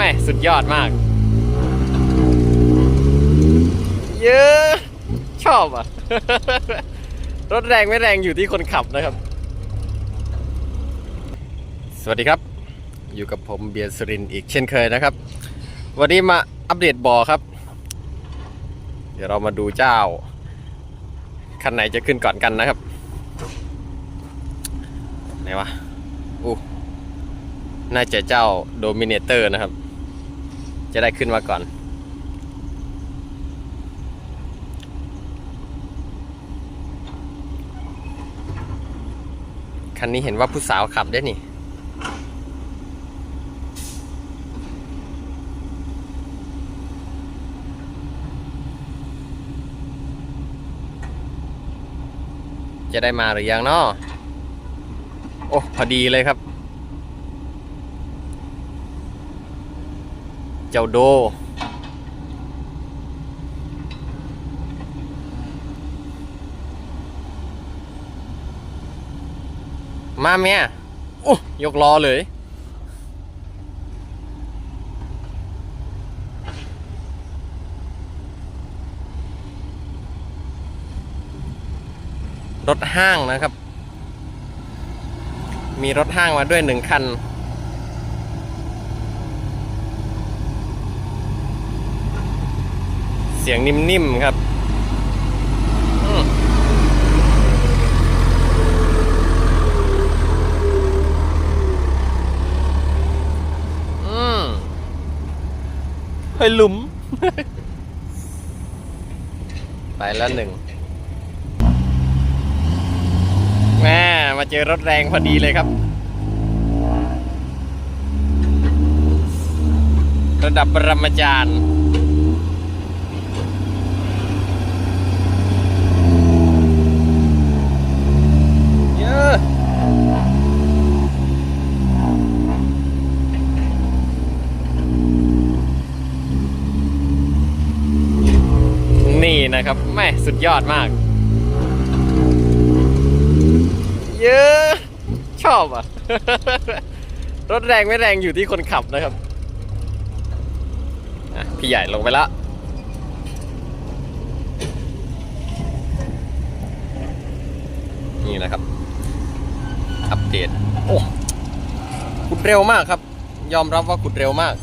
ม่สุดยอดมาก เยอะชอบอะ รถแรงไม่แรงอยู่ที่คนขับนะครับ สวัสดีครับ อยู่กับผมเบียร์สุรินอีกเช่นเคยนะครับ วันนี้มาอัปเดตบ่อครับ เดี๋ยวเรามาดูเจ้า คันไหนจะขึ้นก่อนกันนะครับ ไหนวะอู้น่าจะเจ้าโดมิเนเตอร์นะครับ จะได้ขึ้นมาก่อนคันนี้เห็นว่าผู้สาวขับได้นี่ จะได้มาหรือยังเนาะโอ้ พอดีเลยครับ เจ้าโด มาเมียโอ้ยกล้อเลยรถห้างนะครับ มีรถห้างมาด้วยหนึ่งคัน สียงนิ่มๆครับอืมอืมเฮ้ยหลุม ไปแล้วหนึ่งแม่มาเจอรถแรงพอดีเลยครับ ระดับปรมาจารย์เยอะ นะครับแม่สุดยอดมาก เยอะชอบอะ รถแรงไม่แรงอยู่ที่คนขับนะครับพี่ใหญ่ลงไปล้วนี่นะครับ อัปเดตโอ้ขุดเร็วมากครับ ยอมรับว่าขุดเร็วมาก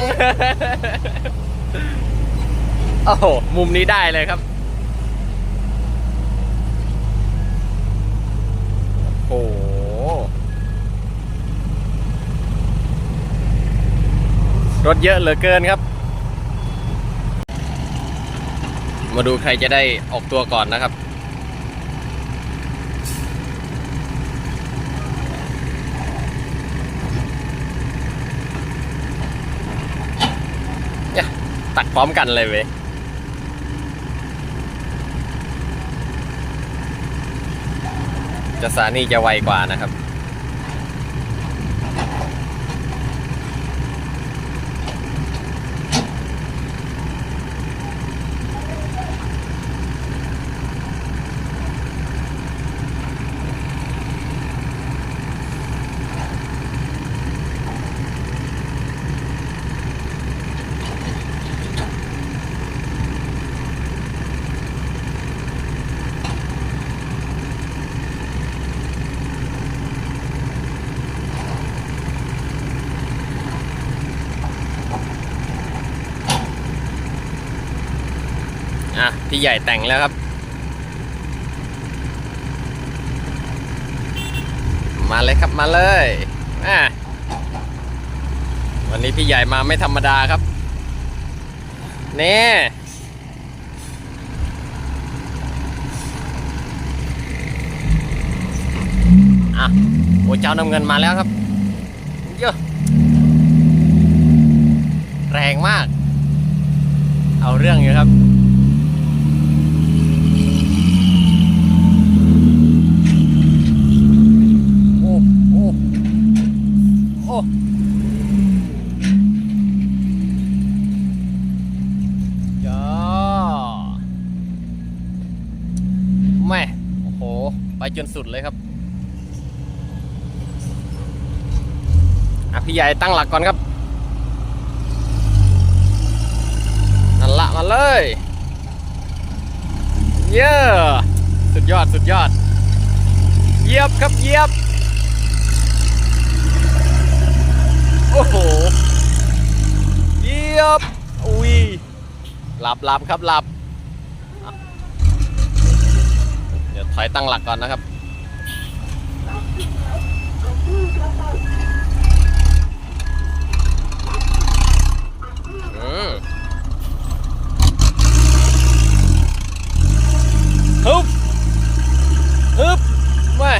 ง โอ้โห มุมนี้ได้เลยครับ โอ้โห รถเยอะเหลือเกินครับ มาดูใครจะได้ออกตัวก่อนนะครับ ตักพร้อมกันเลยเว้ยจะสานี่จะไวกว่านะครับ พี่ใหญ่แต่งแล้วครับ มาเลยครับมาเลยอะวันนี้พี่ใหญ่มาไม่ธรรมดาครับนี่อะโอ้เจ้าน้ำเงินมาแล้วครับเยอะแรงมาก เอาเรื่องอยู่ครับ โอ้ โอ้ โอ้ จนสุดเลยครับอะพี่ใหญ่ตั้งหลักก่อนครับนั่นละมาเลย เย้สุดยอดสุดยอด เยียบครับเยียบ โอ้โห เยียบอุ้ยหลับหลับครับหลับอะเดี๋ยว ถอยตั้งหลักก่อนนะครับ ฮึบ ฮึบไม่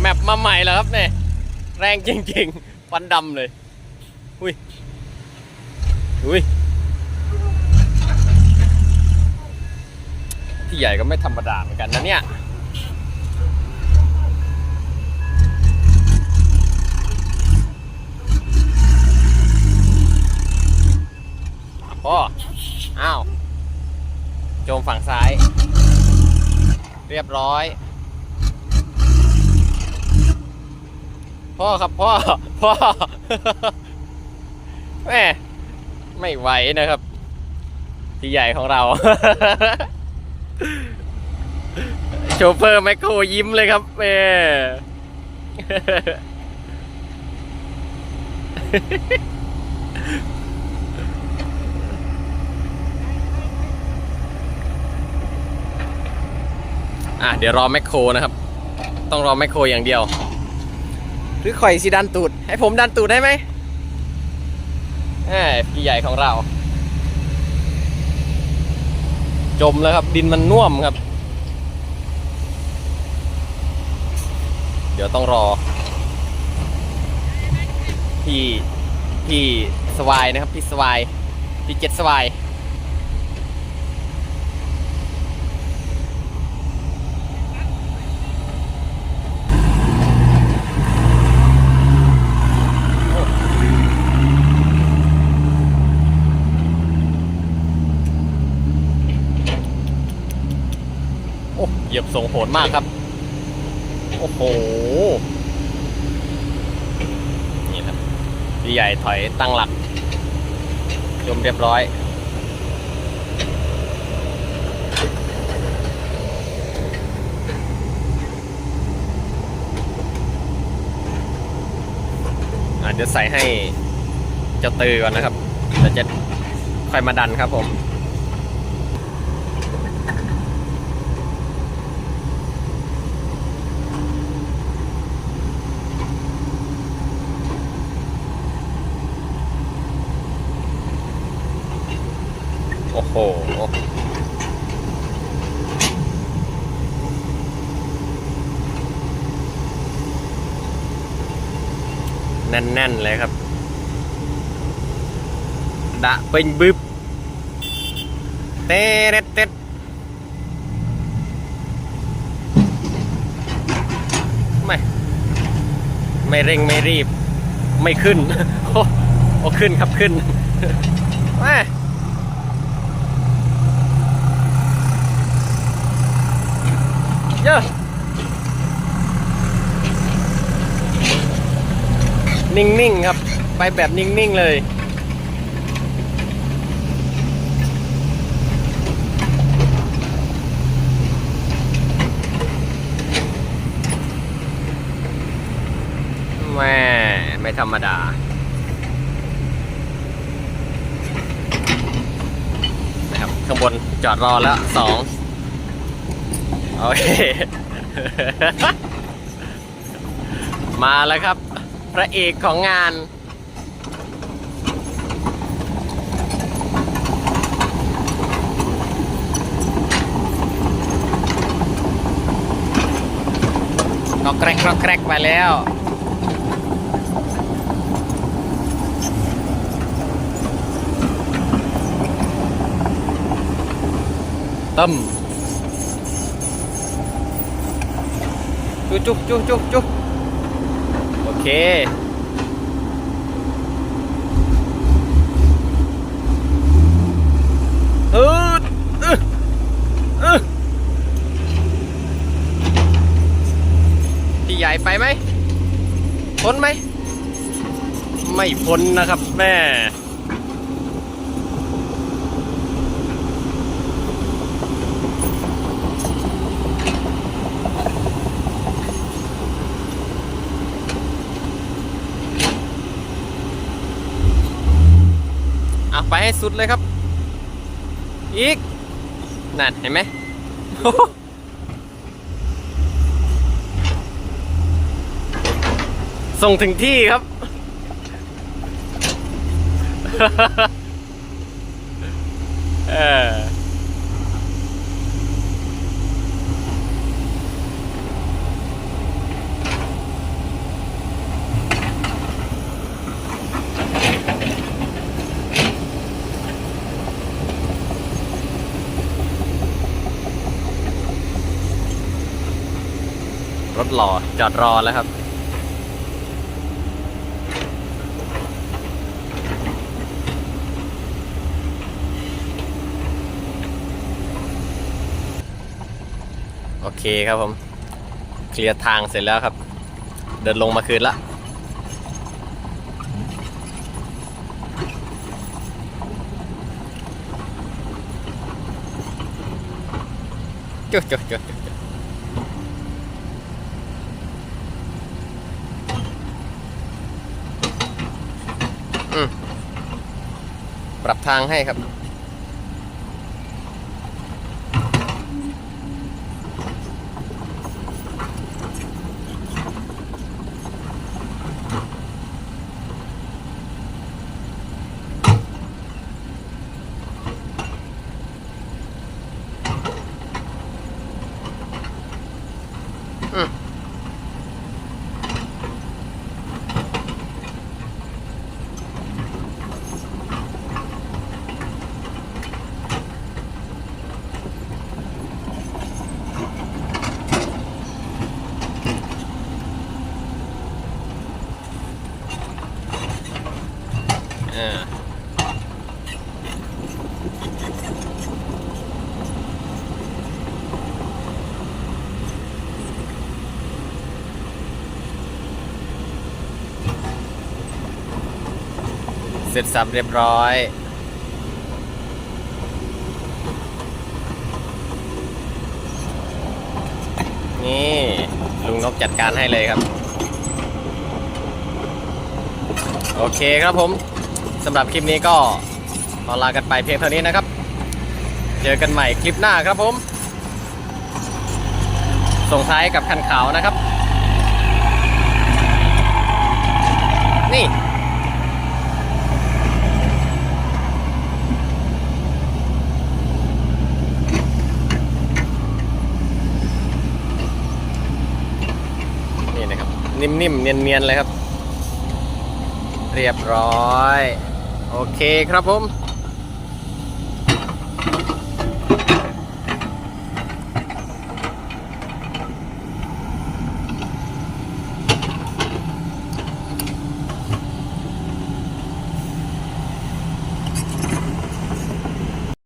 แมปมาใหม่แล้วครับเนี่ย แรงจริงๆฟันดำเลย อุ้ย อุ้ย พี่ใหญ่ก็ไม่ธรรมดาเหมือนกันนะเนี่ยพ่ออ้าว โจมฝั่งซ้าย เรียบร้อย พ่อครับพ่อ พ่อ แม่ ไม่ไหวนะครับพี่ใหญ่ของเรา โชเฟอร์แมคโครยิ้มเลยครับแม่อะเดี๋ยวรอแมคโครนะครับ ต้องรอแมคโครอย่างเดียว หรือข่อยสิดันตูด ให้ผมดันตูดได้ไหมแหมพี่ใหญ่ของเรา จมแล้วครับ ดินมันน่วมครับ เดี๋ยวต้องรอ พี่พี่สวายนะครับ พี่สวายพี่เจ็ดสวาย โอ้ เหยียบส่งโหดมากครับ โอ้โห นี่ครับพี่ใหญ่ถอยตั้งหลักจมเรียบร้อย อาจจะใส่ให้เจ้าตือก่อนนะครับแล้วจะค่อยมาดันครับผม โอ้โห แน่นเลยครับดะเป็นบึบเตเร็ดเต็ดไม่ ไม่เร่งไม่รีบ ไม่ขึ้น โอ้โอ้ขึ้นครับขึ้นแม่เยอะ นิ่งๆครับ ไปแบบนิ่ง ๆ เลยแม่ไม่ธรรมดานะครับข้างบนจอดรอแล้วสองโอเค มาแล้วครับ พระเอกของงานก็แกรกก็แกรกไปแล้วตึมจุ๊กจุ๊กจุ๊กจุ๊ก จุกโอเคอืดอึอึญ่ไปไหมพ้นไหม ไม่พ้นนะครับแม่ เอาไปให้ สุดเลยครับ อีก นั่นเห็นไหมส่งถึงที่ครับ เออ หล่อจอดรอแล้วครับ โอเคครับผม เคลียร์ทางเสร็จแล้วครับ เดินลงมาคืนละจุ๊จุ๊จุ๊จุ๊จุ๊อืม ปรับทางให้ครับ อ่าเสร็จสับเรียบร้อย นี่ ลุงนกจัดการให้เลยครับ โอเคครับผม สำหรับคลิปนี้ก็ขอลากันไปเพียงเท่านี้นะครับ เจอกันใหม่คลิปหน้าครับผม ส่งท้ายกับคันขาวนะครับ นี่นี่นะครับนิ่มๆ เนียนๆ เลยครับ เรียบร้อย โอเคครับผม